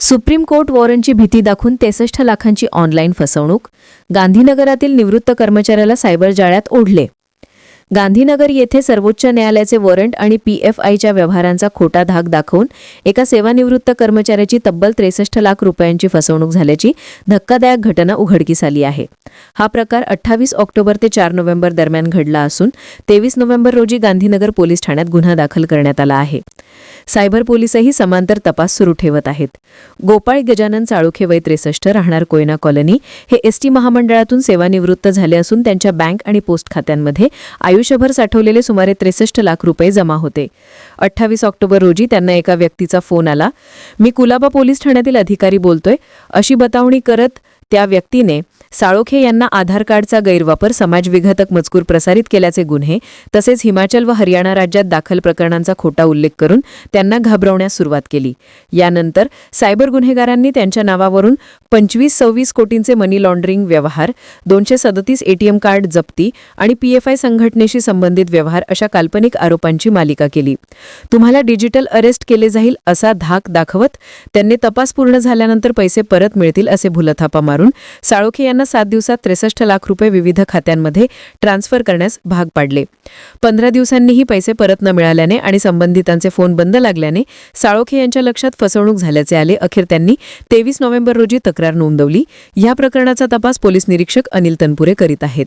Supreme court वॉरंटची भीती दाखवून तेसष्ट लाखांची ऑनलाईन फसवणूक गांधीनगरातील निवृत्त कर्मचाऱ्याला सायबर जाळ्यात ओढले. गांधीनगर येथे सर्वोच्च न्यायालयाचे वॉरंट आणि पीएफआयच्या व्यवहारांचा खोटा धाक दाखवून एका सेवानिवृत्त कर्मचाऱ्याची तब्बल त्रेसष्ट लाख रुपयांची फसवणूक झाल्याची धक्कादायक घटना उघडकीस आली आहे. हा प्रकार अठ्ठावीस ऑक्टोबर ते चार नोव्हेंबर दरम्यान घडला असून तेवीस नोव्हेंबर रोजी गांधीनगर पोलीस ठाण्यात गुन्हा दाखल करण्यात आला आहे. सायबर पोलीसही समांतर तपास सुरू ठेवत आहेत. गोपाळ गजानन चाळुखे वय त्रेसष्ट राहणार कोयना कॉलनी हे एसटी महामंडळातून सेवानिवृत्त झाले असून त्यांच्या बँक आणि पोस्ट खात्यांमध्ये आयु आयुष्यभर साठवलेले सुमारे त्रेसष्ट लाख रुपये जमा होते. अठ्ठावीस ऑक्टोबर रोजी त्यांना एका व्यक्तीचा फोन आला. मी कुलाबा पोलीस ठाण्यातील अधिकारी बोलतोय. अशी बतावणी करत त्या व्यक्तीने साळोखे यांना आधार कार्डचा गैरवापर समाजविघातक मजकूर प्रसारित केल्याचे गुन्हे तसेच हिमाचल व हरियाणा राज्यात दाखल प्रकरणांचा खोटा उल्लेख करून त्यांना घाबरवण्यास सुरुवात केली. यानंतर सायबर गुन्हेगारांनी त्यांच्या नावावरून पंचवीस सव्वीस कोटींचे मनी लॉन्ड्रिंग व्यवहार दोनशे सदतीस एटीएम कार्ड जप्ती आणि पीएफआय संघटनेशी संबंधित व्यवहार अशा काल्पनिक आरोपांची मालिका केली. तुम्हाला डिजिटल अरेस्ट केले जाईल असा धाक दाखवत त्यांनी तपास पूर्ण झाल्यानंतर पैसे परत मिळतील असे भुलथापा मारून मारून साळोखे यांना सात दिवसात त्रेसष्ट लाख रुपये विविध खात्यांमध्ये ट्रान्सफर करण्यास भाग पाडले. पंधरा दिवसांनीही पैसे परत न मिळाल्याने आणि संबंधितांचे फोन बंद लागल्याने साळोखे यांच्या लक्षात फसवणूक झाल्याचे आले. अखेर त्यांनी तेवीस नोव्हेंबर रोजी तक्रार नोंदवली. या प्रकरणाचा तपास पोलीस निरीक्षक अनिल तनपुरे करीत आहेत.